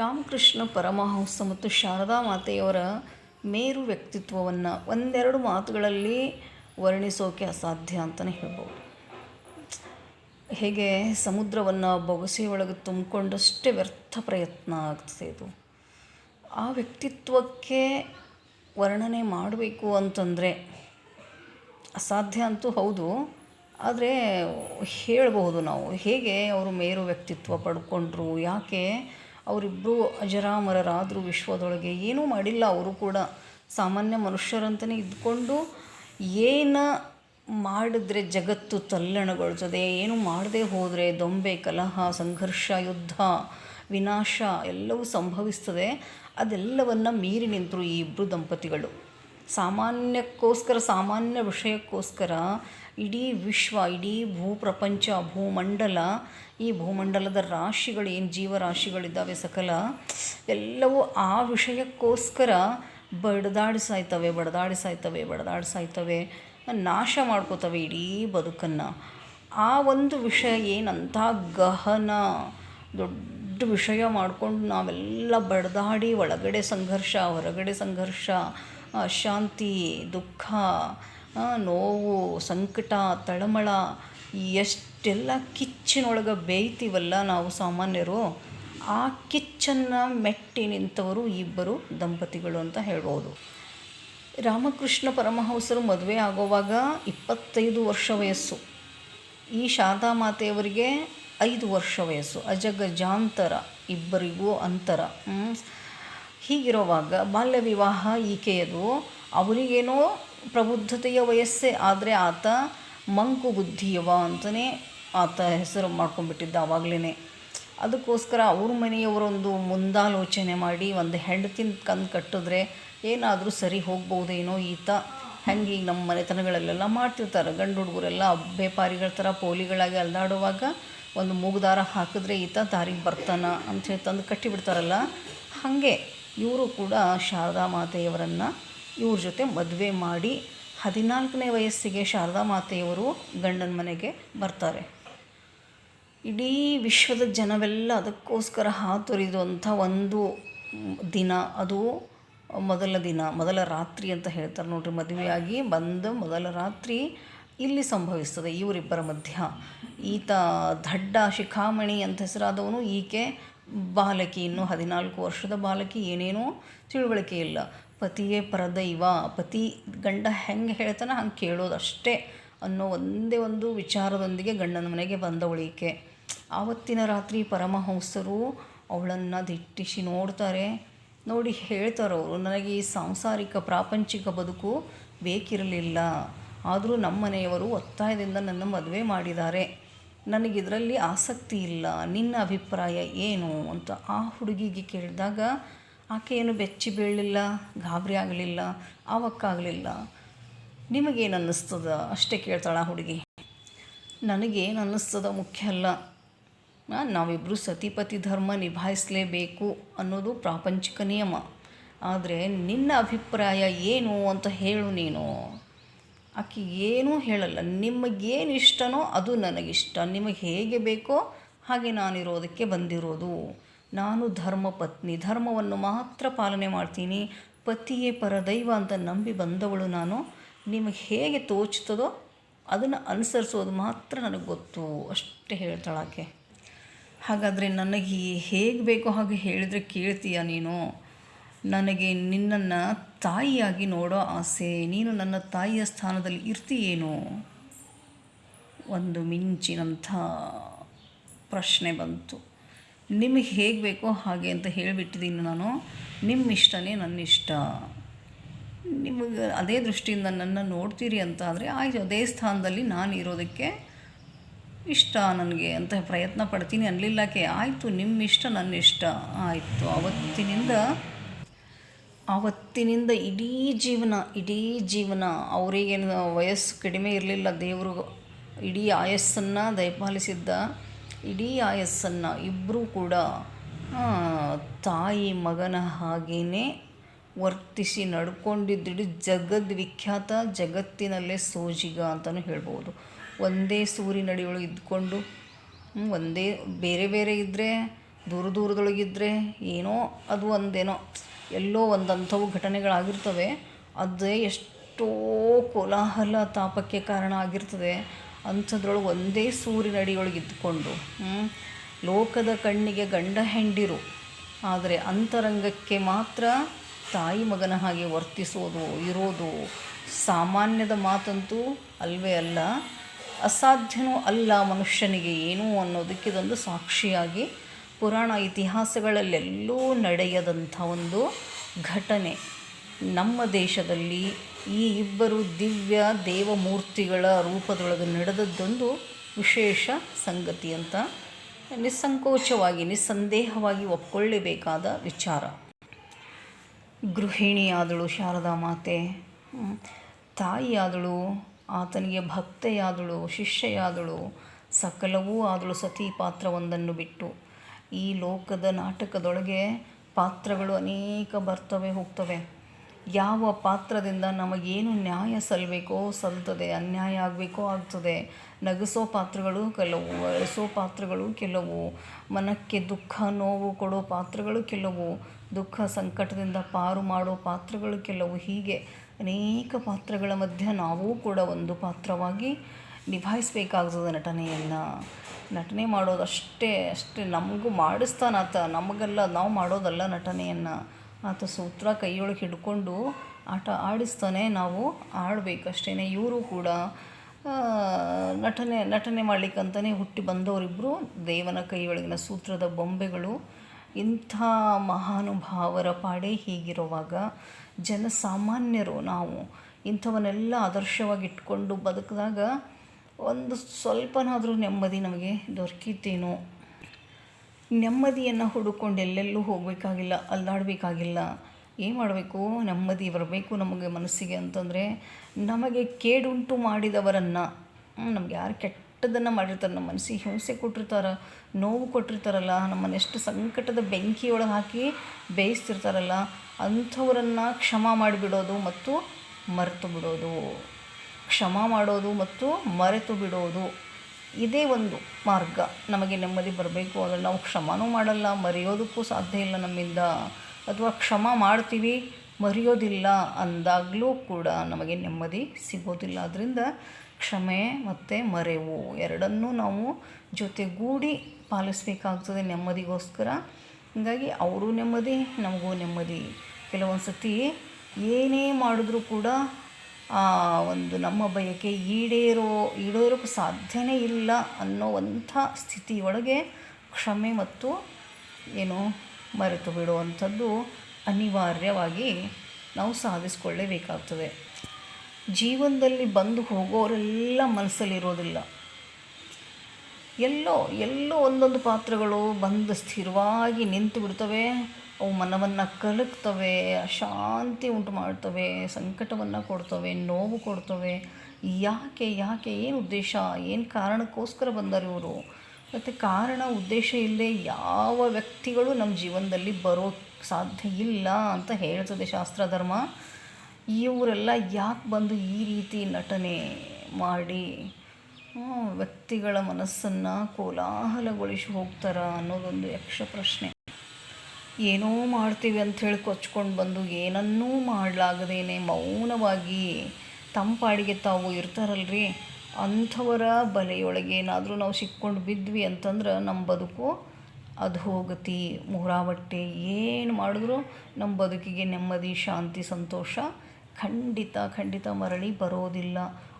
ರಾಮಕೃಷ್ಣ ಪರಮಹಂಸ ಮತ್ತು ಶಾರದಾ ಮಾತೆಯವರ ಮೇರು ವ್ಯಕ್ತಿತ್ವವನ್ನು ಒಂದೆರಡು ಮಾತುಗಳಲ್ಲಿ ವರ್ಣಿಸೋಕೆ ಅಸಾಧ್ಯ ಅಂತಲೇ ಹೇಳ್ಬೋದು. ಹೇಗೆ ಸಮುದ್ರವನ್ನು ಬೊಗಸೆಯೊಳಗೆ ತುಂಬಿಕೊಂಡಷ್ಟೇ ವ್ಯರ್ಥ ಪ್ರಯತ್ನ ಆಗ್ತದೆ ಇದು. ಆ ವ್ಯಕ್ತಿತ್ವಕ್ಕೆ ವರ್ಣನೆ ಮಾಡಬೇಕು ಅಂತಂದರೆ ಅಸಾಧ್ಯ ಅಂತೂ ಹೌದು, ಆದರೆ ಹೇಳಬಹುದು ನಾವು ಹೇಗೆ ಅವರು ಮೇರು ವ್ಯಕ್ತಿತ್ವ ಪಡ್ಕೊಂಡ್ರು, ಯಾಕೆ ಅವರಿಬ್ಬರು ಅಜರಾಮರರಾದರು ವಿಶ್ವದೊಳಗೆ ಏನೂ ಮಾಡಿಲ್ಲ, ಅವರು ಕೂಡ ಸಾಮಾನ್ಯ ಮನುಷ್ಯರಂತಲೇ ಇದ್ಕೊಂಡು ಏನು ಮಾಡಿದ್ರೆ ಜಗತ್ತು ತಲ್ಲಣಗೊಳ್ತದೆ, ಏನು ಮಾಡದೆ ಹೋದರೆ ದೊಂಬೆ, ಕಲಹ, ಸಂಘರ್ಷ, ಯುದ್ಧ, ವಿನಾಶ ಎಲ್ಲವೂ ಸಂಭವಿಸ್ತದೆ. ಅದೆಲ್ಲವನ್ನು ಮೀರಿ ನಿಂತರು ಈ ಇಬ್ಬರು ದಂಪತಿಗಳು. ಸಾಮಾನ್ಯಕ್ಕೋಸ್ಕರ, ಸಾಮಾನ್ಯ ವಿಷಯಕ್ಕೋಸ್ಕರ ಇಡೀ ವಿಶ್ವ, ಇಡೀ ಭೂಪ್ರಪಂಚ, ಭೂಮಂಡಲ, ಈ ಭೂಮಂಡಲದ ರಾಶಿಗಳು ಏನು ಜೀವರಾಶಿಗಳಿದ್ದಾವೆ ಸಕಲ, ಎಲ್ಲವೂ ಆ ವಿಷಯಕ್ಕೋಸ್ಕರ ಬಡದಾಡಿಸಾಯ್ತವೆ ಬಡದಾಡಿಸಾಯ್ತವೆ ಬಡದಾಡಿಸಾಯ್ತವೆ ಬಡ್ದಾಡಿ ಸಾಯ್ತವೆ ನಾಶ ಮಾಡ್ಕೋತವೆ ಇಡೀ ಬದುಕನ್ನು. ಆ ಒಂದು ವಿಷಯ ಏನಂತ ಗಹನ, ದೊಡ್ಡ ವಿಷಯ ಮಾಡಿಕೊಂಡು ನಾವೆಲ್ಲ ಬಡ್ದಾಡಿ ಒಳಗಡೆ ಸಂಘರ್ಷ, ಹೊರಗಡೆ ಸಂಘರ್ಷ, ಅಶಾಂತಿ, ದುಃಖ ನೋವು, ಸಂಕಟ, ತಳಮಳ ಎಷ್ಟೆಲ್ಲ ಕಿಚ್ಚಿನೊಳಗೆ ಬೇಯ್ತೀವಲ್ಲ ನಾವು ಸಾಮಾನ್ಯರು, ಆ ಕಿಚ್ಚನ್ನು ಮೆಟ್ಟಿ ನಿಂತವರು ಇಬ್ಬರು ದಂಪತಿಗಳು ಅಂತ ಹೇಳ್ಬೋದು. ರಾಮಕೃಷ್ಣ ಪರಮಹಂಸರು ಮದುವೆ ಆಗೋವಾಗ ಇಪ್ಪತ್ತೈದು ವರ್ಷ ವಯಸ್ಸು. ಈ ಶಾರದಾ ಮಾತೆಯವರಿಗೆ ಐದು ವರ್ಷ ವಯಸ್ಸು. ಅಜಗಜಾಂತರ, ಇಬ್ಬರಿಗೂ ಅಂತರ. ಹೀಗಿರುವಾಗ ಬಾಲ್ಯ ವಿವಾಹ ಈಕೆಯದು. ಅವರಿಗೇನೋ ಪ್ರಬುದ್ಧತೆಯ ವಯಸ್ಸೇ ಆದರೆ ಆತ ಮಂಕು ಬುದ್ಧಿಯವ ಅಂತಲೇ ಆತ ಹೆಸರು ಮಾಡ್ಕೊಂಡ್ಬಿಟ್ಟಿದ್ದ ಆವಾಗಲೇ ಅದಕ್ಕೋಸ್ಕರ ಅವ್ರ ಮನೆಯವರೊಂದು ಮುಂದಾಲೋಚನೆ ಮಾಡಿ ಒಂದು ಹೆಂಡತಿನ ಕಂದು ಕಟ್ಟಿದ್ರೆ ಏನಾದರೂ ಸರಿ ಹೋಗ್ಬೋದೇನೋ ಈತ. ಹಂಗೆ ಈಗ ನಮ್ಮ ಮನೆತನಗಳಲ್ಲೆಲ್ಲ ಮಾಡ್ತಿರ್ತಾರೆ. ಗಂಡು ಹುಡುಗರೆಲ್ಲ ಬೇಪಾರಿಗಳ ಥರ ಪೋಲಿಗಳಾಗಿ ಅಲ್ದಾಡುವಾಗ ಒಂದು ಮೂಗುದಾರ ಹಾಕಿದ್ರೆ ಈತ ದಾರಿಗೆ ಬರ್ತಾನ ಹೇಳಿ ತಂದು ಕಟ್ಟಿಬಿಡ್ತಾರಲ್ಲ. ಹಾಗೆ ಇವರು ಕೂಡ ಶಾರದಾ ಮಾತೆಯವರನ್ನು ಇವ್ರ ಜೊತೆ ಮದುವೆ ಮಾಡಿ ಹದಿನಾಲ್ಕನೇ ವಯಸ್ಸಿಗೆ ಶಾರದಾ ಮಾತೆಯವರು ಗಂಡನ ಮನೆಗೆ ಬರ್ತಾರೆ. ಇಡೀ ವಿಶ್ವದ ಜನವೆಲ್ಲ ಅದಕ್ಕೋಸ್ಕರ ಹಾತೊರಿದಂಥ ಒಂದು ದಿನ, ಅದು ಮೊದಲ ದಿನ, ಮೊದಲ ರಾತ್ರಿ ಅಂತ ಹೇಳ್ತಾರೆ ನೋಡ್ರಿ. ಮದುವೆಯಾಗಿ ಬಂದ ಮೊದಲ ರಾತ್ರಿ ಇಲ್ಲಿ ಸಂಭವಿಸ್ತದೆ ಇವರಿಬ್ಬರ ಮಧ್ಯ. ಈತ ದಡ್ಡ ಶಿಖಾಮಣಿ ಅಂತ ಹೆಸರಾದವನು, ಈಕೆ ಬಾಲಕಿ, ಇನ್ನು ಹದಿನಾಲ್ಕು ವರ್ಷದ ಬಾಲಕಿ, ಏನೇನೋ ತಿಳುವಳಿಕೆ ಇಲ್ಲ. ಪತಿಯೇ ಪರದೈವ? ಪತಿ ಗಂಡ ಹೆಂಗೆ ಹೇಳ್ತಾನೆ ಹಂಗೆ ಕೇಳೋದು ಅಷ್ಟೇ ಅನ್ನೋ ಒಂದೇ ಒಂದು ವಿಚಾರದೊಂದಿಗೆ ಗಂಡನ ಮನೆಗೆ ಬಂದವಳಿಕೆ ಆವತ್ತಿನ ರಾತ್ರಿ ಪರಮಹಂಸರು ಅವಳನ್ನು ದಿಟ್ಟಿಸಿ ನೋಡ್ತಾರೆ. ನೋಡಿ ಹೇಳ್ತಾರವರು ನನಗೆ ಈ ಸಾಂಸಾರಿಕ ಪ್ರಾಪಂಚಿಕ ಬದುಕು ಬೇಕಿರಲಿಲ್ಲ. ಆದರೂ ನಮ್ಮ ಮನೆಯವರು ಒತ್ತಾಯದಿಂದ ನನ್ನ ಮದುವೆ ಮಾಡಿದ್ದಾರೆ. ನನಗಿದರಲ್ಲಿ ಆಸಕ್ತಿ ಇಲ್ಲ. ನಿನ್ನ ಅಭಿಪ್ರಾಯ ಏನು? ಅಂತ ಆ ಹುಡುಗಿಗೆ ಕೇಳಿದಾಗ ಆಕೆ ಏನು ಬೆಚ್ಚಿ ಬೀಳಲಿಲ್ಲ, ಗಾಬರಿ ಆಗಲಿಲ್ಲ, ಆವಕ್ಕಾಗಲಿಲ್ಲ. ನಿಮಗೇನು ಅನ್ನಿಸ್ತದ ಅಷ್ಟೇ ಕೇಳ್ತಾಳೆ ಹುಡುಗಿ. ನನಗೇನು ಅನ್ನಿಸ್ತದ ಮುಖ್ಯ ಅಲ್ಲ. ನಾವಿಬ್ಬರು ಸತಿಪತಿ ಧರ್ಮ ನಿಭಾಯಿಸಲೇಬೇಕು ಅನ್ನೋದು ಪ್ರಾಪಂಚಿಕ ನಿಯಮ. ಆದರೆ ನಿನ್ನ ಅಭಿಪ್ರಾಯ ಏನು ಅಂತ ಹೇಳು ನೀನು. ಆಕೆ ಏನೂ ಹೇಳಲ್ಲ. ನಿಮಗೇನು ಇಷ್ಟನೋ ಅದು ನನಗಿಷ್ಟ. ನಿಮಗೆ ಹೇಗೆ ಬೇಕೋ ಹಾಗೆ ನಾನಿರೋದಕ್ಕೆ ಬಂದಿರೋದು. ನಾನು ಧರ್ಮ ಪತ್ನಿ, ಧರ್ಮವನ್ನು ಮಾತ್ರ ಪಾಲನೆ ಮಾಡ್ತೀನಿ, ಪತಿಯೇ ಪರದೈವ ಅಂತ ನಂಬಿ ಬಂದವಳು ನಾನು. ನಿಮಗೆ ಹೇಗೆ ತೋಚ್ತದೋ ಅದನ್ನು ಅನುಸರಿಸೋದು ಮಾತ್ರ ನನಗೆ ಗೊತ್ತು, ಅಷ್ಟೇ ಹೇಳ್ತಾಳಾಕೆ ಹಾಗಾದರೆ ನನಗೆ ಹೇಗೆ ಬೇಕೋ ಹಾಗೆ ಹೇಳಿದರೆ ಕೇಳ್ತೀಯ ನೀನು? ನನಗೆ ನಿನ್ನನ್ನು ತಾಯಿಯಾಗಿ ನೋಡೋ ಆಸೆ, ನೀನು ನನ್ನ ತಾಯಿಯ ಸ್ಥಾನದಲ್ಲಿ ಇರ್ತೀಯೇನು? ಒಂದು ಮಿಂಚಿನಂಥ ಪ್ರಶ್ನೆ ಬಂತು. ನಿಮಗೆ ಹೇಗೆ ಬೇಕೋ ಹಾಗೆ ಅಂತ ಹೇಳಿಬಿಟ್ಟಿದ್ದೀನಿ ನಾನು. ನಿಮ್ಮ ಇಷ್ಟನೇ ನನ್ನ ಇಷ್ಟ. ನಿಮಗೆ ಅದೇ ದೃಷ್ಟಿಯಿಂದ ನನ್ನ ನೋಡ್ತೀರಿ ಅಂತ ಆದರೆ ಆಯಿತು, ಅದೇ ಸ್ಥಾನದಲ್ಲಿ ನಾನು ಇರೋದಕ್ಕೆ ಇಷ್ಟ ನನಗೆ ಅಂತ ಪ್ರಯತ್ನ ಪಡ್ತೀನಿ ಅನ್ನಲಿಲ್ಲಕ್ಕೆ ಆಯಿತು, ನಿಮ್ಮ ಇಷ್ಟ ನನ್ನ ಇಷ್ಟ. ಆಯಿತು ಆವತ್ತಿನಿಂದ ಆವತ್ತಿನಿಂದ ಇಡೀ ಜೀವನ ಇಡೀ ಜೀವನ ಅವರಿಗೇನು ವಯಸ್ಸು ಕಡಿಮೆ ಇರಲಿಲ್ಲ, ದೇವರು ಇಡೀ ಆಯಸ್ಸನ್ನು ದಯಪಾಲಿಸಿದ್ದ ಇಡೀ ಆಯಸ್ಸನ್ನು ಇಬ್ಬರೂ ಕೂಡ ತಾಯಿ ಮಗನ ಹಾಗೇ ವರ್ತಿಸಿ ನಡ್ಕೊಂಡಿದ್ದಿಡಿ ಜಗದ್ವಿಖ್ಯಾತ ಜಗತ್ತಿನಲ್ಲೇ ಸೋಜಿಗ ಅಂತಲೂ ಹೇಳ್ಬೋದು. ಒಂದೇ ಸೂರಿನಡಿಯೊಳಗೆ ಇದ್ಕೊಂಡು ಒಂದೇ ಬೇರೆ ಬೇರೆ ಇದ್ದರೆ ದೂರ ದೂರದೊಳಗಿದ್ದರೆ ಏನೋ ಅದು ಒಂದೇನೋ, ಎಲ್ಲೋ ಒಂದಂಥವು ಘಟನೆಗಳಾಗಿರ್ತವೆ. ಅದೇ ಎಷ್ಟೋ ಕೋಲಾಹಲ ತಾಪಕ್ಕೆ ಕಾರಣ ಆಗಿರ್ತದೆ. ಅಂಥದ್ರೊಳಗೆ ಒಂದೇ ಸೂರ್ಯನಡಿಯೊಳಗೆ ಇದ್ಕೊಂಡು ಲೋಕದ ಕಣ್ಣಿಗೆ ಗಂಡ ಹೆಂಡಿರು, ಆದರೆ ಅಂತರಂಗಕ್ಕೆ ಮಾತ್ರ ತಾಯಿ ಮಗನ ಹಾಗೆ ವರ್ತಿಸೋದು, ಇರೋದು ಸಾಮಾನ್ಯದ ಮಾತಂತೂ ಅಲ್ವೇ ಅಲ್ಲ, ಅಸಾಧ್ಯನೂ ಅಲ್ಲ ಮನುಷ್ಯನಿಗೆ ಏನು ಅನ್ನೋದಕ್ಕೆ ಇದೊಂದು ಸಾಕ್ಷಿಯಾಗಿ ಪುರಾಣ ಇತಿಹಾಸಗಳಲ್ಲೆಲ್ಲೂ ನಡೆಯದಂಥ ಒಂದು ಘಟನೆ. ನಮ್ಮ ದೇಶದಲ್ಲಿ ಈ ಇಬ್ಬರು ದಿವ್ಯ ದೇವಮೂರ್ತಿಗಳ ರೂಪದೊಳಗೆ ನಡೆದದ್ದೊಂದು ವಿಶೇಷ ಸಂಗತಿ ಅಂತ ನಿಸ್ಸಂಕೋಚವಾಗಿ, ನಿಸ್ಸಂದೇಹವಾಗಿ ಒಪ್ಕೊಳ್ಳೇಬೇಕಾದ ವಿಚಾರ. ಗೃಹಿಣಿಯಾದಳು ಶಾರದಾ ಮಾತೆ ತಾಯಿಯಾದಳು, ಆತನಿಗೆ ಭಕ್ತೆಯಾದಳು, ಶಿಷ್ಯೆಯಾದಳು, ಸಕಲವೂ ಆದಳು ಸತಿ ಪಾತ್ರವೊಂದನ್ನು ಬಿಟ್ಟು. ಈ ಲೋಕದ ನಾಟಕದೊಳಗೆ ಪಾತ್ರಗಳು ಅನೇಕ ಬರ್ತವೆ, ಹೋಗ್ತವೆ. ಯಾವ ಪಾತ್ರದಿಂದ ನಮಗೇನು ನ್ಯಾಯ ಸಲ್ಲಬೇಕೋ ಸಲ್ತದೆ, ಅನ್ಯಾಯ ಆಗಬೇಕೋ ಆಗ್ತದೆ. ನಗಿಸೋ ಪಾತ್ರಗಳು ಕೆಲವು, ಅಳಿಸೋ ಪಾತ್ರಗಳು ಕೆಲವು. ಮನಕ್ಕೆ ದುಃಖ, ನೋವು ಕೊಡೋ ಪಾತ್ರಗಳು ಕೆಲವು. ದುಃಖ ಸಂಕಟದಿಂದ ಪಾರು ಮಾಡೋ ಪಾತ್ರಗಳು ಕೆಲವು. ಹೀಗೆ ಅನೇಕ ಪಾತ್ರಗಳ ಮಧ್ಯೆ ನಾವೂ ಕೂಡ ಒಂದು ಪಾತ್ರವಾಗಿ ನಿಭಾಯಿಸಬೇಕಾಗ್ತದೆ ನಟನೆಯನ್ನು. ನಟನೆ ಮಾಡೋದಷ್ಟೇ, ಅಷ್ಟೇ ನಮಗೂ ಮಾಡಿಸ್ತಾನಾತ ನಮಗೆಲ್ಲ, ನಾವು ಮಾಡೋದಲ್ಲ ನಟನೆಯನ್ನು. ಆತ ಸೂತ್ರ ಕೈಯೊಳಗೆ ಹಿಡ್ಕೊಂಡು ಆಟ ಆಡಿಸ್ತಾನೆ. ನಾವು ಆಡಬೇಕಷ್ಟೇ ಇವರು ಕೂಡ. ನಟನೆ ನಟನೆ ಮಾಡಲಿಕ್ಕಂತಲೇ ಹುಟ್ಟಿ ಬಂದವರಿಬ್ಬರು ದೇವನ ಕೈಯೊಳಗಿನ ಸೂತ್ರದ ಬೊಂಬೆಗಳು. ಇಂಥ ಮಹಾನುಭಾವರ ಪಾಡೇ ಹೀಗಿರುವಾಗ ಜನಸಾಮಾನ್ಯರು ನಾವು ಇಂಥವನ್ನೆಲ್ಲ ಆದರ್ಶವಾಗಿ ಇಟ್ಕೊಂಡು ಬದುಕಿದಾಗ ಒಂದು ಸ್ವಲ್ಪನಾದರೂ ನೆಮ್ಮದಿ ನಮಗೆ ದೊರಕಿತೇನೋ? ನೆಮ್ಮದಿಯನ್ನು ಹುಡುಕೊಂಡು ಎಲ್ಲೆಲ್ಲೂ ಹೋಗಬೇಕಾಗಿಲ್ಲ ಅಲ್ಲಾಡಬೇಕಾಗಿಲ್ಲ ಏನು ಮಾಡಬೇಕು? ನೆಮ್ಮದಿ ಬರಬೇಕು ನಮಗೆ ಮನಸ್ಸಿಗೆ ಅಂತಂದರೆ ನಮಗೆ ಕೇಡುಂಟು ಮಾಡಿದವರನ್ನು ನಮ್ಗೆ ಯಾರು ಕೆಟ್ಟದನ್ನು ಮಾಡಿರ್ತಾರೆ, ನಮ್ಮ ಮನಸ್ಸಿಗೆ ಹಿಂಸೆ ಕೊಟ್ಟಿರ್ತಾರೆ, ನೋವು ಕೊಟ್ಟಿರ್ತಾರಲ್ಲ, ನಮ್ಮನ್ನು ಎಷ್ಟು ಸಂಕಟದ ಬೆಂಕಿಯೊಳಗೆ ಹಾಕಿ ಬೇಯಿಸ್ತಿರ್ತಾರಲ್ಲ, ಅಂಥವರನ್ನು ಕ್ಷಮ ಮಾಡಿಬಿಡೋದು ಮತ್ತು ಮರೆತು ಬಿಡೋದು. ಕ್ಷಮ ಮಾಡೋದು ಮತ್ತು ಮರೆತು ಬಿಡೋದು. ಇದೇ ಒಂದು ಮಾರ್ಗ ನಮಗೆ ನೆಮ್ಮದಿ ಬರಬೇಕು, ಅದನ್ನು ನಾವು ಕ್ಷಮನೂ ಮಾಡಲ್ಲ, ಮರೆಯೋದಕ್ಕೂ ಸಾಧ್ಯ ಇಲ್ಲ ನಮ್ಮಿಂದ. ಅಥವಾ ಕ್ಷಮ ಮಾಡ್ತೀವಿ, ಮರೆಯೋದಿಲ್ಲ ಅಂದಾಗಲೂ ಕೂಡ ನಮಗೆ ನೆಮ್ಮದಿ ಸಿಗೋದಿಲ್ಲ. ಅದರಿಂದ ಕ್ಷಮೆ ಮತ್ತು ಮರೆವು ಎರಡನ್ನೂ ನಾವು ಜೊತೆಗೂಡಿ ಪಾಲಿಸಬೇಕಾಗ್ತದೆ ನೆಮ್ಮದಿಗೋಸ್ಕರ. ಹೀಗಾಗಿ ಅವರು ನೆಮ್ಮದಿ, ನಮಗೂ ನೆಮ್ಮದಿ. ಕೆಲವೊಂದು ಸತಿ ಏನೇ ಮಾಡಿದ್ರೂ ಕೂಡ ಒಂದು ನಮ್ಮ ಬಯಕೆ ಈಡೇರೋ ಈಡೇರೋಕ್ಕೆ ಸಾಧ್ಯನೇ ಇಲ್ಲ ಅನ್ನೋವಂಥ ಸ್ಥಿತಿಯೊಳಗೆ ಕ್ಷಮೆ ಮತ್ತು ಏನು ಮರೆತು ಬಿಡುವಂಥದ್ದು ಅನಿವಾರ್ಯವಾಗಿ ನಾವು ಸಾಧಿಸ್ಕೊಳ್ಳೇಬೇಕಾಗ್ತದೆ. ಜೀವನದಲ್ಲಿ ಬಂದು ಹೋಗೋರೆಲ್ಲ ಮನಸ್ಸಲ್ಲಿರೋದಿಲ್ಲ. ಎಲ್ಲೋ ಎಲ್ಲೋ ಒಂದೊಂದು ಪಾತ್ರಗಳು ಬಂದು ಸ್ಥಿರವಾಗಿ ನಿಂತು ಬಿಡ್ತವೆ. ಅವು ಮನವನ್ನು ಕಲಕ್ತವೆ ಅಶಾಂತಿ ಉಂಟು ಮಾಡ್ತವೆ ಸಂಕಟವನ್ನು ಕೊಡ್ತವೆ, ನೋವು ಕೊಡ್ತವೆ. ಯಾಕೆ ಯಾಕೆ, ಏನು ಉದ್ದೇಶ, ಏನು ಕಾರಣಕ್ಕೋಸ್ಕರ ಬಂದರು ಇವರು? ಮತ್ತು ಕಾರಣ, ಉದ್ದೇಶ ಇಲ್ಲದೆ ಯಾವ ವ್ಯಕ್ತಿಗಳು ನಮ್ಮ ಜೀವನದಲ್ಲಿ ಬರೋ ಸಾಧ್ಯ ಇಲ್ಲ ಅಂತ ಹೇಳ್ತದೆ ಶಾಸ್ತ್ರ ಧರ್ಮ. ಇವರೆಲ್ಲ ಯಾಕೆ ಬಂದು ಈ ರೀತಿ ನಟನೆ ಮಾಡಿ ವ್ಯಕ್ತಿಗಳ ಮನಸ್ಸನ್ನು ಕೋಲಾಹಲಗೊಳಿಸಿ ಹೋಗ್ತಾರ ಅನ್ನೋದೊಂದು ಯಕ್ಷ ಪ್ರಶ್ನೆ ಏನೋ ಮಾಡ್ತೀವಿ ಅಂಥೇಳಿ ಕೊಚ್ಕೊಂಡು ಬಂದು ಏನನ್ನೂ ಮಾಡಲಾಗದೇನೆ, ಮೌನವಾಗಿ ತಂಪಾಡಿಗೆ ತಾವು ಇರ್ತಾರಲ್ರಿ. ಅಂಥವರ ಬಲೆಯೊಳಗೆ ಏನಾದರೂ ನಾವು ಸಿಕ್ಕೊಂಡು ಬಿದ್ವಿ ಅಂತಂದ್ರೆ ನಮ್ಮ ಬದುಕು ಅದು ಹೋಗತಿ. ಮುರಾವಟ್ಟೆ ಏನು ಮಾಡಿದ್ರು ನಮ್ಮ ಬದುಕಿಗೆ ನೆಮ್ಮದಿ, ಶಾಂತಿ, ಸಂತೋಷ ಖಂಡಿತ ಖಂಡಿತ ಮರಳಿ ಬರೋದಿಲ್ಲ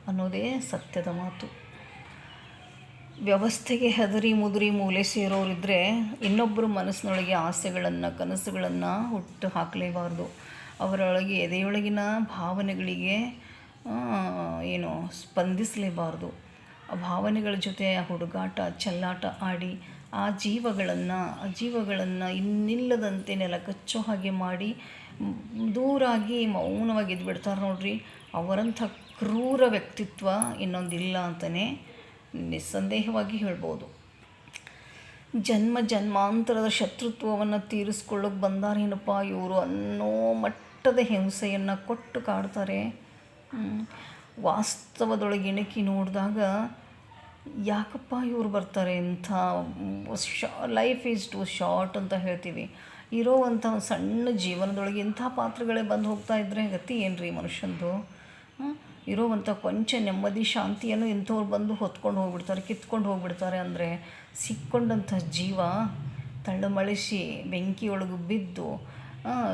ಅನ್ನೋದೇ ಸತ್ಯದ ಮಾತು. ವ್ಯವಸ್ಥೆಗೆ ಹೆದರಿ ಮುದುರಿ ಮೂಲೆ ಸೇರೋರಿದ್ದರೆ ಇನ್ನೊಬ್ಬರು ಮನಸ್ಸಿನೊಳಗೆ ಆಸೆಗಳನ್ನು, ಕನಸುಗಳನ್ನು ಹುಟ್ಟು ಹಾಕಲೇಬಾರ್ದು. ಅವರೊಳಗೆ ಎದೆಯೊಳಗಿನ ಭಾವನೆಗಳಿಗೆ ಏನು, ಸ್ಪಂದಿಸಲೇಬಾರ್ದು. ಆ ಭಾವನೆಗಳ ಜೊತೆ ಹುಡುಗಾಟ, ಚೆಲ್ಲಾಟ ಆಡಿ ಆ ಜೀವಗಳನ್ನು ಆ ಜೀವಗಳನ್ನು ಇನ್ನಿಲ್ಲದಂತೆ ನೆಲ ಕಚ್ಚೋ ಹಾಗೆ ಮಾಡಿ, ದೂರಾಗಿ ಮೌನವಾಗಿ ಇದ್ಬಿಡ್ತಾರೆ ನೋಡ್ರಿ. ಅವರಂಥ ಕ್ರೂರ ವ್ಯಕ್ತಿತ್ವ ಇನ್ನೊಂದಿಲ್ಲ ಅಂತಲೇ ನಿಸ್ಸಂದೇಹವಾಗಿ ಹೇಳ್ಬೋದು. ಜನ್ಮ ಜನ್ಮಾಂತರದ ಶತ್ರುತ್ವವನ್ನು ತೀರಿಸ್ಕೊಳ್ಳೋಕೆ ಬಂದಾರೇನಪ್ಪ ಇವರು ಅನ್ನೋ ಮಟ್ಟದ ಹಿಂಸೆಯನ್ನು ಕೊಟ್ಟು ಕಾಡ್ತಾರೆ. ವಾಸ್ತವದೊಳಗೆ ಇಣಕಿ ನೋಡಿದಾಗ ಯಾಕಪ್ಪ ಇವರು ಬರ್ತಾರೆ ಇಂಥ ಶಾ ಲೈಫ್ ಈಸ್ ಟು ಶಾರ್ಟ್ ಅಂತ ಹೇಳ್ತೀವಿ. ಇರೋವಂಥ ಸಣ್ಣ ಜೀವನದೊಳಗೆ ಇಂಥ ಪಾತ್ರಗಳೇ ಬಂದು ಹೋಗ್ತಾ ಇದ್ದರೆ ಗತಿ ಏನು ರೀ ಮನುಷ್ಯಂದು? ಇರೋವಂಥ ಕೊಂಚ ನೆಮ್ಮದಿ, ಶಾಂತಿಯನ್ನು ಇಂಥವ್ರು ಬಂದು ಹೊತ್ಕೊಂಡು ಹೋಗ್ಬಿಡ್ತಾರೆ, ಕಿತ್ಕೊಂಡು ಹೋಗ್ಬಿಡ್ತಾರೆ ಅಂದರೆ ಸಿಕ್ಕೊಂಡಂಥ ಜೀವ ತಳ್ಳಮಳಿಸಿ, ಬೆಂಕಿಯೊಳಗೆ ಬಿದ್ದು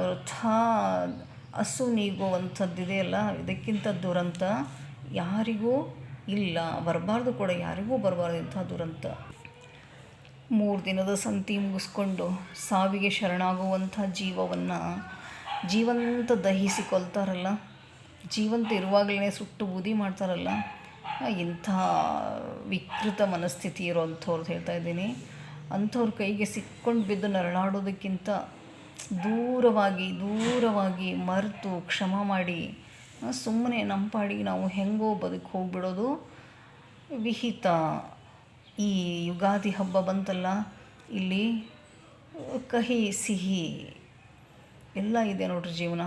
ವೃಥ ಹಸು ನೀಗುವಂಥದ್ದಿದೆಯಲ್ಲ ಇದಕ್ಕಿಂತ ದುರಂತ ಯಾರಿಗೂ ಇಲ್ಲ. ಬರಬಾರ್ದು ಕೂಡ, ಯಾರಿಗೂ ಬರಬಾರ್ದು ಇಂಥ ದುರಂತ. ಮೂರು ದಿನದ ಸಂತಿ ಮುಗಿಸ್ಕೊಂಡು ಸಾವಿಗೆ ಶರಣಾಗುವಂಥ ಜೀವವನ್ನು ಜೀವಂತ ದಹಿಸಿ ಕೊಲ್ತಾರಲ್ಲ ಜೀವಂತ ಇರುವಾಗಲೇ ಸುಟ್ಟು ಬೂದಿ ಮಾಡ್ತಾರಲ್ಲ? ಇಂಥ ವಿಕೃತ ಮನಸ್ಥಿತಿ ಇರೋಂಥವ್ರದ್ದು ಹೇಳ್ತಾ ಇದ್ದೀನಿ. ಅಂಥವ್ರ ಕೈಗೆ ಸಿಕ್ಕೊಂಡು ಬಿದ್ದು ನರಳಾಡೋದಕ್ಕಿಂತ ದೂರವಾಗಿ ದೂರವಾಗಿ ಮರೆತು ಕ್ಷಮ ಮಾಡಿ ಸುಮ್ಮನೆ ನಮ್ಮ ನಾವು ಹೆಂಗೋ ಬದುಕು ಹೋಗ್ಬಿಡೋದು ವಿಹಿತ. ಈ ಯುಗಾದಿ ಹಬ್ಬ ಬಂತಲ್ಲ, ಇಲ್ಲಿ ಕಹಿ ಸಿಹಿ ಎಲ್ಲ ಇದೆ ನೋಡ್ರಿ ಜೀವನ.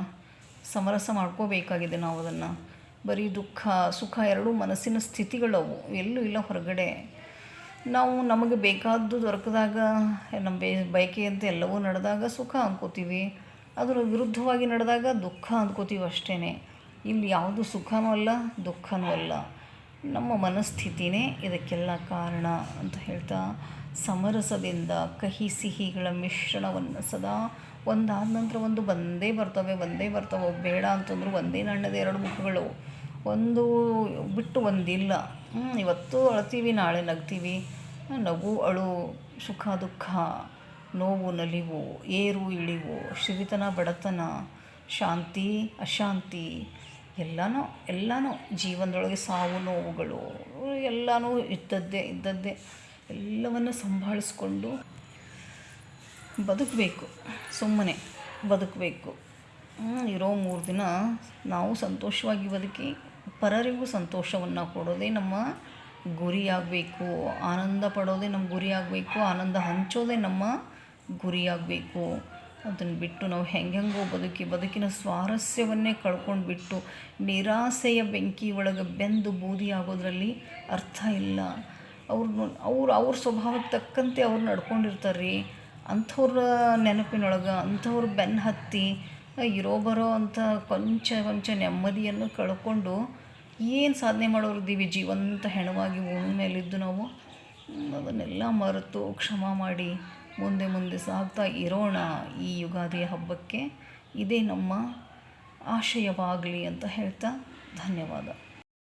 ಸಮರಸ ಮಾಡ್ಕೋಬೇಕಾಗಿದೆ ನಾವು ಅದನ್ನು ಬರೀ ದುಃಖ, ಸುಖ ಎರಡೂ ಮನಸ್ಸಿನ ಸ್ಥಿತಿಗಳವು ಎಲ್ಲೂ ಇಲ್ಲ ಹೊರಗಡೆ. ನಾವು ನಮಗೆ ಬೇಕಾದ್ದು ದೊರಕಿದಾಗ, ನಮ್ಮ ಬೇ, ಬಯಕೆಯಂತೆ ಎಲ್ಲವೂ ನಡೆದಾಗ ಸುಖ ಅಂದ್ಕೋತೀವಿ ಅದರ ವಿರುದ್ಧವಾಗಿ ನಡೆದಾಗ ದುಃಖ ಅಂದ್ಕೋತೀವಿ ಅಷ್ಟೇ ಇಲ್ಲಿ ಯಾವುದು ಸುಖನೂ ಅಲ್ಲ, ದುಃಖನೂ ಅಲ್ಲ. ನಮ್ಮ ಮನಸ್ಥಿತಿನೇ ಇದಕ್ಕೆಲ್ಲ ಕಾರಣ ಅಂತ ಹೇಳ್ತಾ ಸಮರಸದಿಂದ ಕಹಿ ಸಿಹಿಗಳ ಮಿಶ್ರಣವನ್ನು ಸದಾ ಒಂದಾದ ನಂತರ ಒಂದು ಬಂದೇ ಬರ್ತವೆ ಒಂದೇ ಬರ್ತವೆ, ಬೇಡ ಅಂತಂದ್ರು ಒಂದೇ ನಾಣ್ಯದ ಎರಡು ಮುಖಗಳು. ಒಂದು ಬಿಟ್ಟು ಒಂದಿಲ್ಲ. ಇವತ್ತು ಅಳ್ತೀವಿ, ನಾಳೆ ನಗ್ತೀವಿ. ನಗು, ಅಳು, ಸುಖ, ದುಃಖ, ನೋವು, ನಲಿವು, ಏರು, ಇಳಿವು, ಸಿರಿತನ, ಬಡತನ, ಶಾಂತಿ, ಅಶಾಂತಿ, ಎಲ್ಲನೂ ಎಲ್ಲನೂ ಜೀವನದೊಳಗೆ ಸಾವು, ನೋವುಗಳು, ಎಲ್ಲನೂ ಇದ್ದದ್ದೇ ಇದ್ದದ್ದೇ ಎಲ್ಲವನ್ನು ಸಂಭಾಳಿಸ್ಕೊಂಡು ಬದುಕಬೇಕು, ಸುಮ್ಮನೆ ಬದುಕಬೇಕು. ಇರೋ ಮೂರು ದಿನ ನಾವು ಸಂತೋಷವಾಗಿ ಬದುಕಿ, ಪರರಿಗೂ ಸಂತೋಷವನ್ನು ಕೊಡೋದೇ ನಮ್ಮ ಗುರಿಯಾಗಬೇಕು ಆನಂದ ಪಡೋದೇ ನಮ್ಮ ಗುರಿಯಾಗಬೇಕು ಆನಂದ ಹಂಚೋದೇ ನಮ್ಮ ಗುರಿಯಾಗಬೇಕು ಅದನ್ನು ಬಿಟ್ಟು ನಾವು ಹೆಂಗೆಂಗೋ ಬದುಕಿ, ಬದುಕಿನ ಸ್ವಾರಸ್ಯವನ್ನೇ ಕಳ್ಕೊಂಡು ಬಿಟ್ಟು, ನಿರಾಸೆಯ ಬೆಂಕಿ ಒಳಗೆ ಬೆಂದು ಬೂದಿ ಆಗೋದ್ರಲ್ಲಿ ಅರ್ಥ ಇಲ್ಲ. ಅವ್ರು ಅವ್ರು, ಅವ್ರ ಸ್ವಭಾವಕ್ಕೆ ತಕ್ಕಂತೆ ಅವ್ರು ನಡ್ಕೊಂಡಿರ್ತಾರೆ ರೀ ಅಂಥವ್ರ ನೆನಪಿನೊಳಗೆ, ಅಂಥವ್ರ ಬೆನ್ನು ಹತ್ತಿ ಇರೋ ಬರೋ ಅಂಥ ಕೊಂಚ ಕೊಂಚ ನೆಮ್ಮದಿಯನ್ನು ಕಳ್ಕೊಂಡು ಏನು ಸಾಧನೆ ಮಾಡೋರು ಮಾಡೋರಿದ್ದೀವಿ ಜೀವಂತ ಹೆಣವಾಗಿ ಭೂಮಿ ಮೇಲಿದ್ದು ನಾವು? ಅದನ್ನೆಲ್ಲ ಮರೆತು ಕ್ಷಮ ಮಾಡಿ ಮುಂದೆ ಮುಂದೆ ಸಾಗ್ತಾ ಇರೋಣ ಈ ಯುಗಾದಿ ಹಬ್ಬಕ್ಕೆ. ಇದೇ ನಮ್ಮ ಆಶಯವಾಗಲಿ ಅಂತ ಹೇಳ್ತಾ ಧನ್ಯವಾದ.